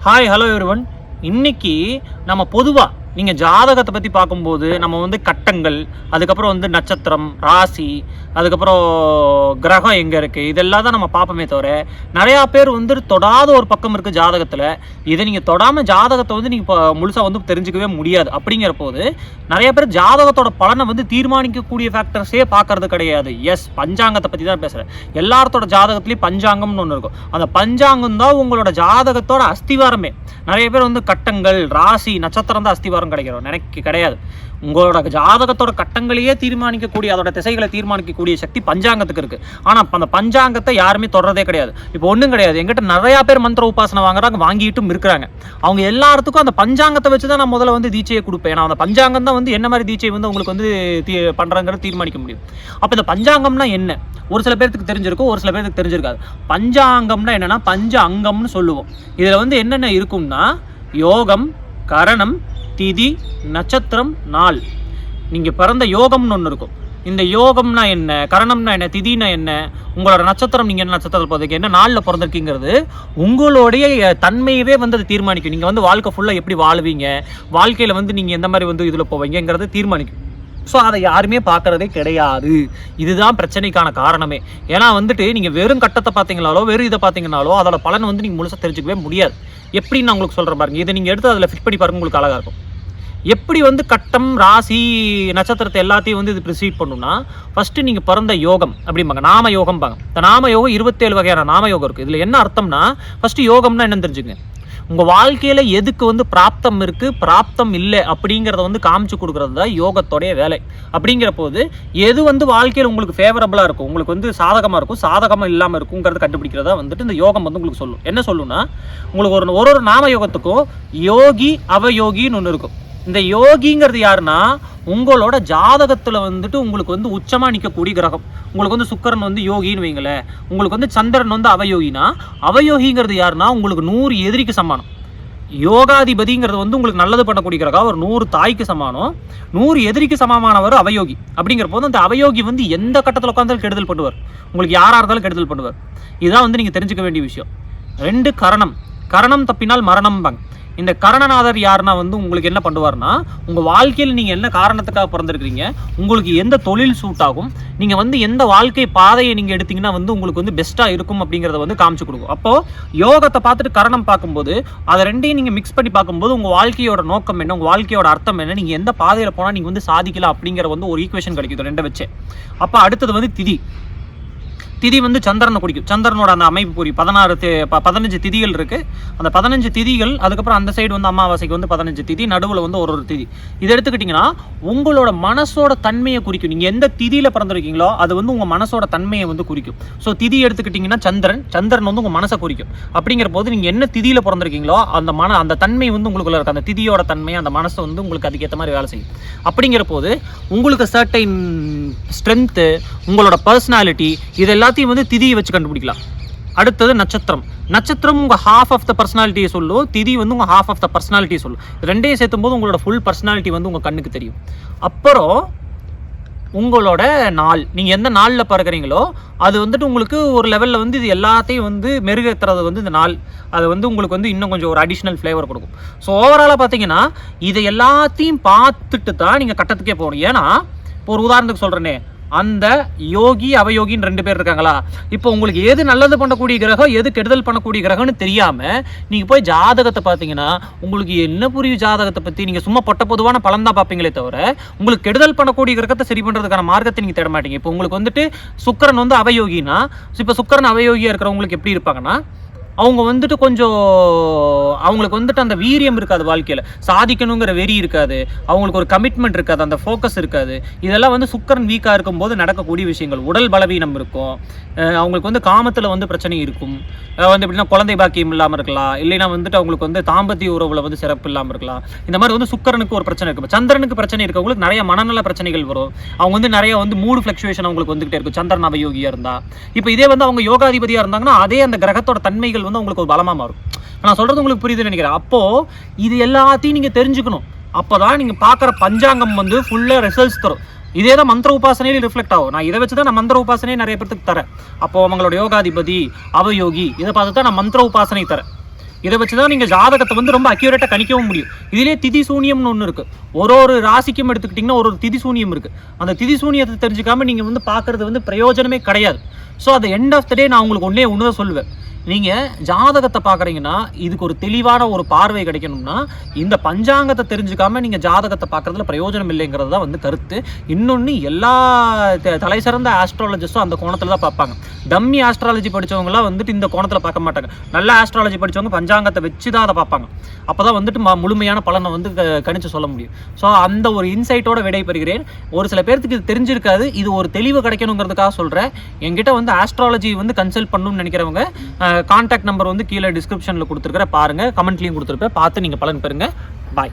Hi hello everyone இன்னைக்கு நம்ம பொதுவாக நீங்கள் ஜாதகத்தை பற்றி பார்க்கும்போது நம்ம வந்து கட்டங்கள் அதுக்கப்புறம் வந்து நட்சத்திரம் ராசி அதுக்கப்புறம் கிரகம் எங்கே இருக்குது இதெல்லாம் தான் நம்ம பார்ப்போமே தவிர நிறையா பேர் வந்து தொடாத ஒரு பக்கம் இருக்குது ஜாதகத்தில். இதை நீங்கள் தொடாமல் ஜாதகத்தை வந்து நீங்கள் இப்போ முழுசாக வந்து தெரிஞ்சுக்கவே முடியாது. அப்படிங்கிற போது நிறைய பேர் ஜாதகத்தோட பலனை வந்து தீர்மானிக்கக்கூடிய ஃபேக்டர்ஸே பார்க்கறது கிடையாது. எஸ் பஞ்சாங்கத்தை பற்றி தான் பேசுகிறேன் எல்லாத்தோட ஜாதகத்துலேயும் பஞ்சாங்கம்னு ஒன்று இருக்கும். அந்த பஞ்சாங்கம் தான் உங்களோட ஜாதகத்தோட அஸ்திவாரமே. நிறைய பேர் வந்து கட்டங்கள் ராசி நட்சத்திரம் தான் அஸ்திவாரம். கிடைக்கிறோம். நினைக்க கிடையாது. உங்களோட ஜாதகத்தோட கட்டங்களையே தீர்மானிக்கக்கூடிய அதோட திசைகளை தீர்மானிக்கக்கூடிய சக்தி பஞ்சாங்கத்துக்கு இருக்கு. ஆனால் அந்த பஞ்சாங்கத்தை யாருமே தொடரதே கிடையாது. இப்போ ஒன்றும் கிடையாது. எங்கிட்ட நிறையா பேர் மந்திர உபாசனை வாங்குறாங்க வாங்கிட்டும் இருக்கிறாங்க. அவங்க எல்லாத்துக்கும் அந்த பஞ்சாங்கத்தை வச்சு தான் நான் முதல்ல வந்து தீட்சையை கொடுப்பேன். ஏன்னா அந்த பஞ்சாங்கம் தான் வந்து என்ன மாதிரி தீட்சை வந்து உங்களுக்கு வந்து தீ பண்ணுறங்கிறது தீர்மானிக்க முடியும். அப்போ இந்த பஞ்சாங்கம்னா என்ன? ஒரு சில பேர்த்துக்கு தெரிஞ்சிருக்கும் ஒரு சில பேருக்கு தெரிஞ்சிருக்காது. பஞ்சாங்கம்னா என்னன்னா பஞ்ச அங்கம்னு சொல்லுவோம். இதில் வந்து என்னென்ன இருக்கும்னா யோகம் கரணம் திதி நட்சத்திரம் நாள். நீங்கள் பிறந்த யோகம்னு ஒன்று இருக்கும். இந்த யோகம்னா என்ன கரணம்னா என்ன திதினா என்ன உங்களோட நட்சத்திரம் நீங்கள் என்ன நட்சத்திரத்தில் பிறந்தீங்க என்ன நாளில் பிறந்திருக்கீங்கிறது உங்களுடைய தன்மையவே வந்து அதை தீர்மானிக்கும். நீங்கள் வந்து வாழ்க்கை ஃபுல்லாக எப்படி வாழ்வீங்க வாழ்க்கையில் வந்து நீங்கள் எந்த மாதிரி வந்து இதில் போவீங்கிறது தீர்மானிக்கும். ஸோ அதை யாருமே பார்க்குறதே கிடையாது. இதுதான் பிரச்சனைக்கான காரணமே. ஏன்னா வந்துட்டு நீங்கள் வெறும் கட்டத்தை பார்த்தீங்கனாலோ வெறும் இதை பார்த்தீங்கனாலோ அதோட பலன் வந்து நீங்கள் முழுசாக தெரிஞ்சுக்கவே முடியாது. எப்படி நான் உங்களுக்கு சொல்கிறேன் பாருங்க. இதை நீங்கள் எடுத்து அதில் ஃபிட் பண்ணி பாருங்க உங்களுக்கு அழகாக இருக்கும். எப்படி வந்து கட்டம் ராசி நட்சத்திரத்தை எல்லாத்தையும் வந்து இது ப்ரிசீவ் பண்ணுன்னா ஃபஸ்ட்டு நீங்கள் பிறந்த யோகம் அப்படிம்பாங்க. நாம யோகம்பாங்க. இந்த நாம யோகம் இருபத்தேழு வகையான நாம யோகம் இருக்குது இதில் என்ன அர்த்தம்னா ஃபஸ்ட்டு யோகம்னா என்னன்னு தெரிஞ்சுங்க. உங்கள் வாழ்க்கையில் எதுக்கு வந்து பிராப்தம் இருக்குது பிராப்தம் இல்லை அப்படிங்கிறத வந்து காமிச்சு கொடுக்குறது தான் யோகத்தோடைய வேலை. அப்படிங்கிற போது எது வந்து வாழ்க்கையில் உங்களுக்கு ஃபேவரபுளாக இருக்கும் உங்களுக்கு வந்து சாதகமாக இருக்கும் சாதகமாக இல்லாமல் இருக்குங்கிறது கண்டுபிடிக்கிறதா வந்துட்டு இந்த யோகம் வந்து உங்களுக்கு சொல்லும். என்ன சொல்லுன்னா உங்களுக்கு ஒரு ஒரு ஒரு நாம யோகத்துக்கும் யோகி அவயோகின்னு ஒன்று இருக்கும். இந்த யோகிங்கிறது யாருன்னா உங்களோட ஜாதகத்தில் வந்துட்டு உங்களுக்கு வந்து உச்சமாக நிற்கக்கூடிய கிரகம். உங்களுக்கு வந்து சுக்கரன் வந்து யோகின்னு வைங்களேன். உங்களுக்கு வந்து சந்திரன் வந்து அவயோகினா அவயோகிங்கிறது யாருன்னா உங்களுக்கு நூறு எதிரிக்கு சமானம். யோகாதிபதிங்கிறது வந்து உங்களுக்கு நல்லது பண்ணக்கூடிய கிரகம். ஒரு நூறு தாய்க்கு சமானம். நூறு எதிரிக்கு சமமானவர் அவயோகி. அப்படிங்கிற போது அந்த அவயோகி வந்து எந்த கட்டத்தில் உட்காந்தாலும் கெடுதல் பண்ணுவார். உங்களுக்கு யாராக இருந்தாலும் கெடுதல் பண்ணுவார். இதுதான் வந்து நீங்கள் தெரிஞ்சுக்க வேண்டிய விஷயம். ரெண்டு கரணம். கரணம் தப்பினால் மரணம்பாங்க இந்த கரணநாதர் யாருன்னா வந்து உங்களுக்கு என்ன பண்ணுவார்னா உங்கள் வாழ்க்கையில் நீங்கள் என்ன காரணத்துக்காக பிறந்திருக்கிறீங்க உங்களுக்கு எந்த தொழில் சூட் ஆகும் நீங்கள் வந்து எந்த வாழ்க்கை பாதையை நீங்கள் எடுத்தீங்கன்னா வந்து உங்களுக்கு வந்து பெஸ்ட்டாக இருக்கும் அப்படிங்கிறத வந்து காமிச்சு கொடுக்கும். அப்போது யோகத்தை பார்த்துட்டு கரணம் பார்க்கும்போது அதை ரெண்டையும் நீங்கள் மிக்ஸ் பண்ணி பார்க்கும்போது உங்கள் வாழ்க்கையோட நோக்கம் என்ன உங்கள் வாழ்க்கையோட அர்த்தம் என்ன நீங்கள் எந்த பாதையில் போனால் நீங்கள் வந்து சாதிக்கலாம் அப்படிங்கிற வந்து ஒரு ஈக்குவேஷன் கிடைக்குது ரெண்டை வச்சு. அப்போ அடுத்தது வந்து திதி. திதி வந்து சந்திரனை குறிக்கும். சந்திரனோட அந்த அமைப்பு புரியும் பதினாறு ப- பதினஞ்சு திதிகள் இருக்கு. அந்த பதினஞ்சு திதிகள் அதுக்கப்புறம் அந்த சைடு வந்து அமாவாசைக்கு வந்து பதினஞ்சு திதி நடுவில் வந்து ஒரு ஒரு திதி. இதை எடுத்துக்கிட்டிங்கன்னா உங்களோட மனசோட தன்மையை குறிக்கும். நீங்கள் எந்த திதியில் பிறந்திருக்கீங்களோ அது வந்து உங்கள் மனசோட தன்மையை வந்து குறிக்கும். ஸோ திதி எடுத்துக்கிட்டிங்கன்னா சந்திரன். சந்திரன் வந்து உங்கள் மனசை குறிக்கும். அப்படிங்கிற போது நீங்கள் என்ன திதியில் பிறந்திருக்கீங்களோ அந்த மன அந்த தன்மை வந்து உங்களுக்குள்ள இருக்கு. அந்த திதியோட தன்மை அந்த மனசு வந்து உங்களுக்கு அதுக்கேற்ற மாதிரி வேலை செய்யும். அப்படிங்கிற போது உங்களுக்கு சர்டைன் ஸ்ட்ரென்த்து உங்களோட பர்சனாலிட்டி இதெல்லாம் எல்லாத்தையும் வந்து திதியை வச்சு கண்டுபிடிக்கலாம். அடுத்தது நட்சத்திரம். நட்சத்திரம் உங்கள் ஹாஃப் ஆஃப் த பர்சனாலிட்டியை சொல்லும் திதி வந்து உங்கள் ஹாஃப் ஆஃப் த பர்சனாலிட்டியை சொல்லும் ரெண்டையும் சேர்த்தும் போது உங்களோட ஃபுல் பர்சனாலிட்டி வந்து உங்கள் கண்ணுக்கு தெரியும். அப்புறம் உங்களோட நாள். நீங்கள் எந்த நாளில் பிறக்கிறீங்களோ அது வந்துட்டு உங்களுக்கு ஒரு லெவலில் வந்து இது எல்லாத்தையும் வந்து மெருகேற்றுறது வந்து இந்த நாள். அது வந்து உங்களுக்கு வந்து இன்னும் கொஞ்சம் ஒரு அடிஷ்னல் ஃப்ளேவர் கொடுக்கும். ஸோ ஓவராலாக பார்த்தீங்கன்னா இதை எல்லாத்தையும் பார்த்துட்டு தான் நீங்கள் கட்டத்துக்கே போகணும். ஏன்னா இப்போ ஒரு உதாரணத்துக்கு சொல்கிறேனே அந்த யோகி அவயோகின்னு ரெண்டு பேர் இருக்காங்களா? இப்போ உங்களுக்கு எது நல்லது பண்ணக்கூடிய கிரகம் எது கெடுதல் பண்ணக்கூடிய கிரகம்னு தெரியாம நீங்க போய் ஜாதகத்தை பார்த்தீங்கன்னா உங்களுக்கு என்ன புரியும் ஜாதகத்தை பத்தி? நீங்க சும்மா பொட்ட பொதுவான பலன் தான் பார்ப்பீங்களே தவிர உங்களுக்கு கெடுதல் பண்ணக்கூடிய கிரகத்தை சரி பண்றதுக்கான மார்க்கத்தை நீங்க தேட மாட்டீங்க. இப்போ உங்களுக்கு வந்துட்டு சுக்கரன் வந்து அவயோகினா இப்போ சுக்கரன் அவயோகியா இருக்கிறவங்களுக்கு எப்படி இருப்பாங்கன்னா அவங்க வந்துட்டு கொஞ்சம் அவங்களுக்கு வந்துட்டு அந்த வீரியம் இருக்காது வாழ்க்கையில். சாதிக்கணுங்கிற வெறி இருக்காது. அவங்களுக்கு ஒரு கமிட்மெண்ட் இருக்காது. அந்த ஃபோக்கஸ் இருக்காது. இதெல்லாம் வந்து சுக்கரன் வீக்காக இருக்கும்போது நடக்கக்கூடிய விஷயங்கள். உடல் பலவீனம் இருக்கும். அவங்களுக்கு வந்து காமத்தில் வந்து பிரச்சனை இருக்கும். வந்து எப்படின்னா குழந்தை பாக்கியம் இல்லாமல் இருக்கலாம். இல்லைன்னா வந்துட்டு அவங்களுக்கு வந்து தாம்பத்திய உறவுல வந்து சிறப்பு இல்லாமல் இருக்கலாம். இந்த மாதிரி வந்து சுக்கரனுக்கு ஒரு பிரச்சனை இருக்கும். சந்திரனுக்கு பிரச்சனை இருக்கவங்களுக்கு நிறைய மனநல பிரச்சனைகள் வரும். அவங்க வந்து நிறைய வந்து மூடு ஃப்ளக்சுவேஷன் அவங்களுக்கு வந்துகிட்டே இருக்கும். சந்திரன் அபயோகியாக இருந்தால் இப்போ இதே வந்து அவங்க யோகாதிபதியாக இருந்தாங்கன்னா அதே அந்த கிரகத்தோட தன்மைகள் வந்து உங்களுக்கு ஒரு பலமாக மாறும். நான் சொல்றது உங்களுக்கு புரியுதுன்னு நினைக்கிறேன். அப்போ இது எல்லாத்தையும் நீங்க தெரிஞ்சுக்கணும். அப்பதான் நீங்க பார்க்குற பஞ்சாங்கம் வந்து ஃபுல்லா ரிசல்ட்ஸ் தரும். இதே தான் மந்திர உபாசனையிலே ரிஃப்ளெக்ட் ஆகும். நான் இதை வச்சு தான் நான் மந்திர உபாசனையை நிறைய பேருக்கு தரேன். அப்போ அவங்களோட யோகாதிபதி அவயோகி இதை பார்த்து தான் நான் மந்திர உபாசனை தரேன். இதை வச்சு தான் நீங்கள் ஜாதகத்தை வந்து ரொம்ப அக்யூரேட்டாக கணிக்கவும் முடியும். இதிலே திதி சூனியம்னு ஒன்று இருக்குது ஒரு ஒரு ராசிக்கும் எடுத்துக்கிட்டிங்கன்னா ஒரு ஒரு திதி சூனியம் இருக்குது அந்த திதி சூனியத்தை தெரிஞ்சுக்காம நீங்கள் வந்து பார்க்குறது வந்து பிரயோஜனமே கிடையாது. So at end of the day நான் உங்களுக்கு ஒன்றே ஒன்று தான் சொல்லுவேன். நீங்கள் ஜாதகத்தை பார்க்குறீங்கன்னா இதுக்கு ஒரு தெளிவான ஒரு பார்வை கிடைக்கணும்னா இந்த பஞ்சாங்கத்தை தெரிஞ்சுக்காமல் நீங்கள் ஜாதகத்தை பார்க்குறதுல பிரயோஜனம் இல்லைங்கிறது தான் வந்து கருத்து. இன்னொன்று எல்லா த- தலை சிறந்த ஆஸ்ட்ராலஜிஸ்டும் அந்த கோணத்தில் தான் பார்ப்பாங்க. டம்மி ஆஸ்ட்ராலஜி படித்தவங்களாம் வந்துட்டு இந்த கோணத்தில் பார்க்க மாட்டாங்க. நல்ல ஆஸ்ட்ராலஜி படிச்சவங்க பஞ்சாங்கத்தை வச்சு தான் அதை பார்ப்பாங்க. அப்போ தான் வந்துட்டு ம- முழுமையான பலனை வந்து க- கணிச்சு சொல்ல முடியும். ஸோ அந்த ஒரு இன்சைட்டோட விடைபெறுகிறேன். ஒரு சில பேர்த்துக்கு இது தெரிஞ்சிருக்காது. இது ஒரு தெளிவு கிடைக்கணுங்கிறதுக்காக சொல்கிறேன் என்கிட்ட வந்து ஆஸ்ட்ராலஜி வந்து கன்சல்ட் பண்ணணும்னு நினைக்கிறவங்க கான்டாக்ட் நம்பர் வந்து கீழே டிஸ்கிரிப்ஷனில் கொடுத்துருக்குற பாருங்கள் கமெண்ட்லேயும் கொடுத்துருப்பேன். பார்த்து நீங்கள் பலன் பெறுங்க. பாய்